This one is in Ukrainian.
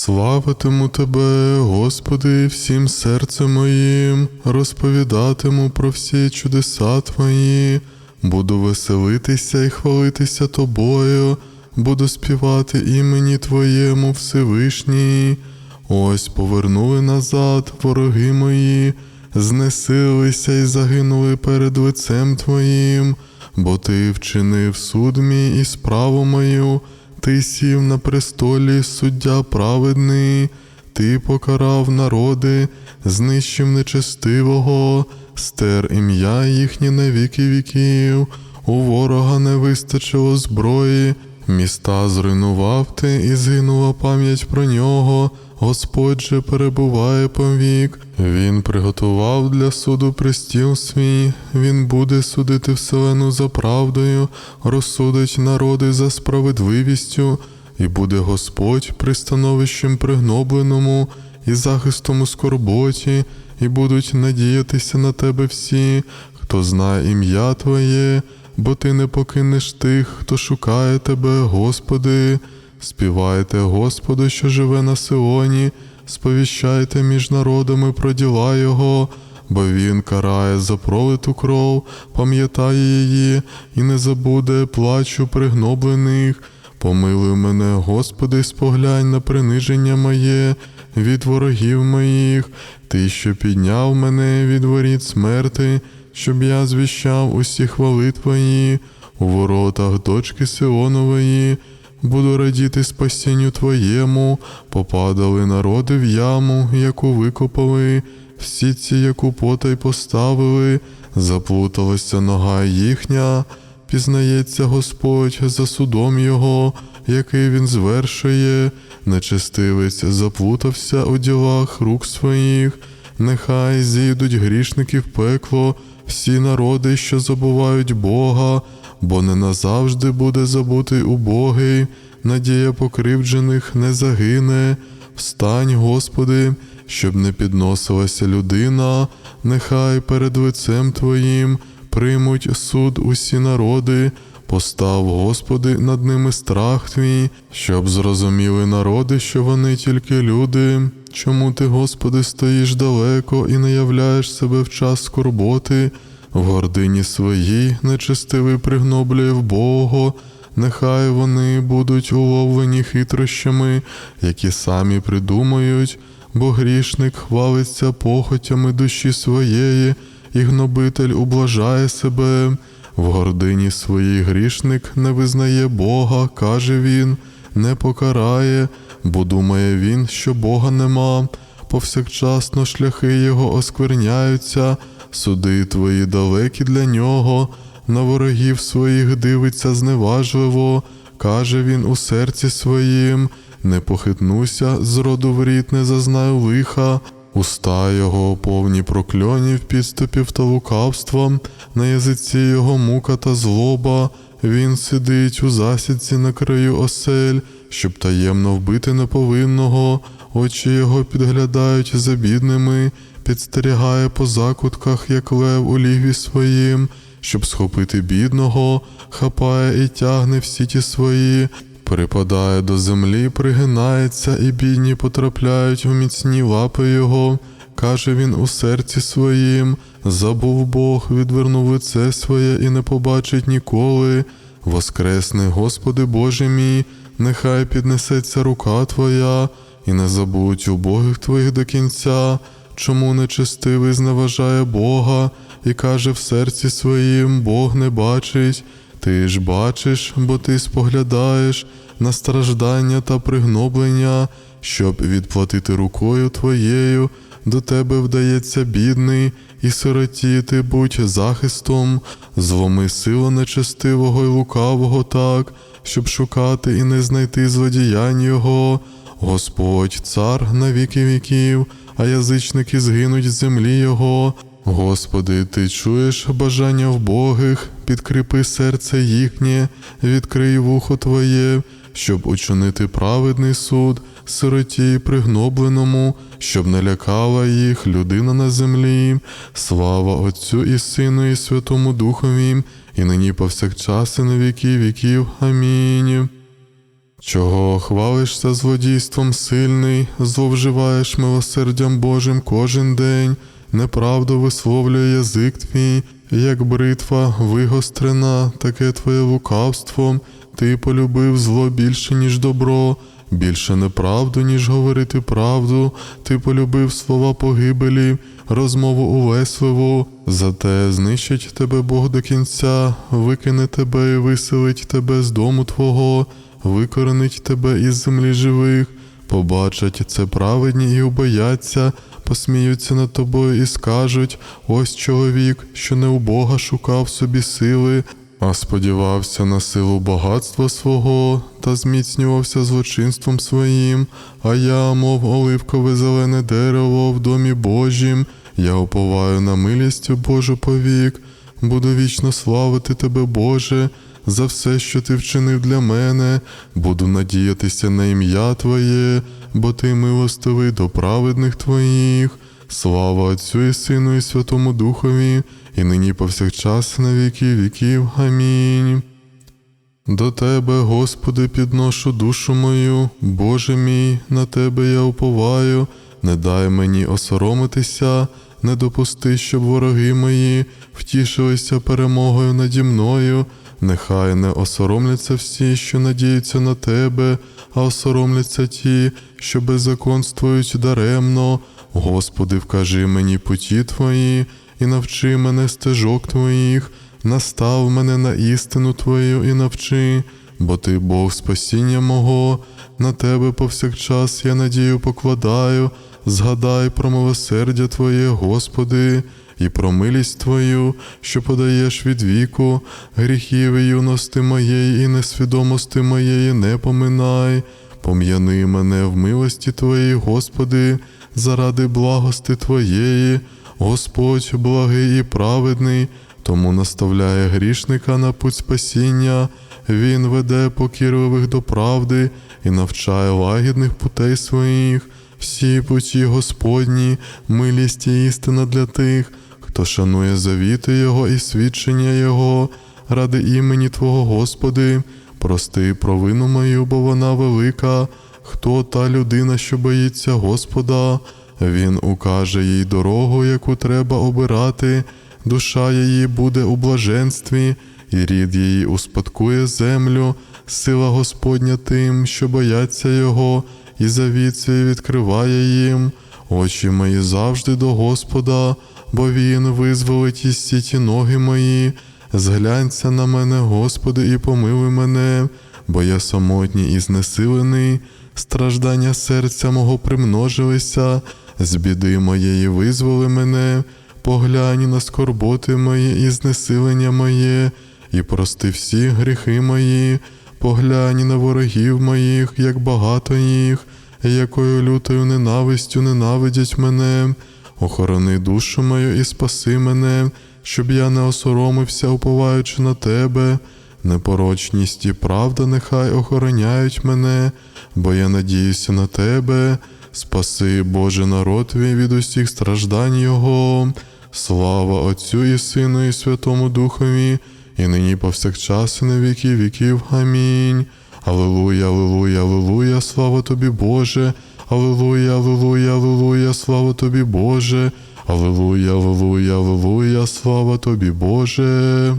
Славитиму Тебе, Господи, всім серцем моїм, розповідатиму про всі чудеса Твої, буду веселитися і хвалитися Тобою, буду співати імені Твоєму Всевишній. Ось повернули назад вороги мої, знесилися і загинули перед лицем Твоїм, бо Ти вчинив суд мій і справу мою, Ти сів на престолі суддя праведний, Ти покарав народи, знищив нечестивого, стер ім'я їхнє на віки віків, у ворога не вистачило зброї, міста зруйнував ти і згинула пам'ять про нього. Господь же перебуває повік, Він приготував для суду пристіл свій, Він буде судити вселену за правдою, розсудить народи за справедливістю, і буде Господь пристановищем пригнобленому і захистом у скорботі, і будуть надіятися на тебе всі, хто знає ім'я Твоє, бо ти не покинеш тих, хто шукає тебе, Господи. Співайте Господу, що живе на Сионі, сповіщайте між народами про діла Його, бо Він карає за пролиту кров, пам'ятає її і не забуде плачу пригноблених. Помилуй мене, Господи, споглянь на приниження моє від ворогів моїх, Ти, що підняв мене від воріт смерти, щоб я звіщав усі хвали Твої у воротах дочки Сионової. Буду радіти спасінню Твоєму, попадали народи в яму, яку викопали, всі ці, яку потай поставили, заплуталася нога їхня, пізнається Господь за судом Його, який він звершує, нечестивець заплутався у ділах рук своїх, нехай зійдуть грішники в пекло, всі народи, що забувають Бога бо не назавжди буде забутий убогий, надія покривджених не загине. Встань, Господи, щоб не підносилася людина, нехай перед лицем Твоїм приймуть суд усі народи. Постав, Господи, над ними страх твій, щоб зрозуміли народи, що вони тільки люди. Чому ти, Господи, стоїш далеко і не являєш себе в час скорботи? В гордині своїй нечестивий пригноблює в Бога, нехай вони будуть уловлені хитрощами, які самі придумають, бо грішник хвалиться похотями душі своєї, і гнобитель ублажає себе. В гордині своїй грішник не визнає Бога, каже він, не покарає, бо думає він, що Бога нема, повсякчасно шляхи його оскверняються суди твої далекі для нього, на ворогів своїх дивиться зневажливо, каже він у серці своїм, не похитнуся, з роду в рід не зазнаю лиха, уста його повні прокльонів, підступів та лукавства, на язиці його мука та злоба. Він сидить у засідці на краю осель, щоб таємно вбити неповинного, очі його підглядають за бідними, підстерігає по закутках, як лев у лігві своїм, щоб схопити бідного, хапає і тягне всі ті свої, припадає до землі, пригинається, і бідні потрапляють у міцні лапи його. Каже він у серці своїм, забув Бог, відвернув лице своє і не побачить ніколи. Воскресни, Господи Боже мій, нехай піднесеться рука Твоя, і не забудь убогих Твоїх до кінця. Чому нечестивий зневажає Бога і каже в серці своїм Бог не бачить, ти ж бачиш, бо ти споглядаєш на страждання та пригноблення, щоб відплатити рукою твоєю, до тебе вдається бідний, і сиротіти будь захистом, зломи сила нечестивого й лукавого так, щоб шукати і не знайти злодіянь його. Господь, цар на віки віків а язичники згинуть з землі Його. Господи, Ти чуєш бажання вбогих, підкріпи серце їхнє, відкрий вухо Твоє, щоб учинити праведний суд, сироті пригнобленому, щоб не лякала їх людина на землі. Слава Отцю і Сину, і Святому Духові, і нині повсякчас, і на віки віків. Амінь. Чого хвалишся злодійством сильний, зловживаєш милосердям Божим кожен день, неправду висловлює язик твій, як бритва вигострена, таке твоє лукавство, ти полюбив зло більше, ніж добро, більше неправду, ніж говорити правду, ти полюбив слова погибелі, розмову улесливу, зате знищить тебе Бог до кінця, викине тебе і виселить тебе з дому твого, викоренить тебе із землі живих. Побачать це праведні і убояться, посміються над тобою і скажуть: ось чоловік, що не у Бога шукав собі сили, а сподівався на силу багатства свого та зміцнювався злочинством своїм. А я, мов оливкове зелене дерево в домі Божім, я уповаю на милість Божу повік, буду вічно славити тебе, Боже за все, що ти вчинив для мене, буду надіятися на ім'я Твоє, бо ти милостивий до праведних Твоїх. Слава Отцю і Сину, і Святому Духові, і нині повсякчас на віки віків. Амінь. До Тебе, Господи, підношу душу мою, Боже мій, на Тебе я уповаю, не дай мені осоромитися, не допусти, щоб вороги мої втішилися перемогою наді мною. Нехай не осоромляться всі, що надіються на тебе, а осоромляться ті, що беззаконствують даремно. Господи, вкажи мені путі Твої і навчи мене стежок Твоїх, настав мене на істину Твою і навчи, бо Ти Бог спасіння мого, на Тебе повсякчас я надію покладаю, згадай про милосердя Твоє, Господи і про милість Твою, що подаєш від віку, гріхів і юності моєї і несвідомості моєї не поминай, пом'яни мене в милості Твоїй, Господи, заради благости Твоєї, Господь благий і праведний, тому наставляє грішника на путь спасіння, Він веде покірливих до правди і навчає лагідних путей своїх. Всі путі Господні, милість і істина для тих, хто шанує завіти Його і свідчення Його, ради імені Твого Господи, прости провину мою, бо вона велика. Хто та людина, що боїться Господа, Він укаже їй дорогу, яку треба обирати, душа її буде у блаженстві, і рід її успадкує землю, сила Господня тим, що бояться Його, і завіт відкриває їм. Очі мої завжди до Господа, бо Він визволить із сіті ноги мої. Зглянься на мене, Господи, і помилуй мене, бо я самотній і знесилений, страждання серця мого примножилися, з біди моєї визволи мене, поглянь на скорботи мої і знесилення моє, і прости всі гріхи мої, поглянь на ворогів моїх, як багато їх, якою лютою ненавистю ненавидять мене. Охорони душу мою і спаси мене, щоб я не осоромився, уповаючи на тебе. Непорочність і правда нехай охороняють мене, бо я надіюся на тебе. Спаси, Боже народ твій від усіх страждань Його. Слава Отцю і Сину, і Святому Духові, і нині повсякчас, і на віки віків. Амінь. Аллилуйя, аллилуйя, аллилуйя, слава тобі, Боже. Аллилуйя, аллилуйя, аллилуйя, слава тобі, Боже. Аллилуйя, аллилуйя, аллилуйя, слава тобі, Боже.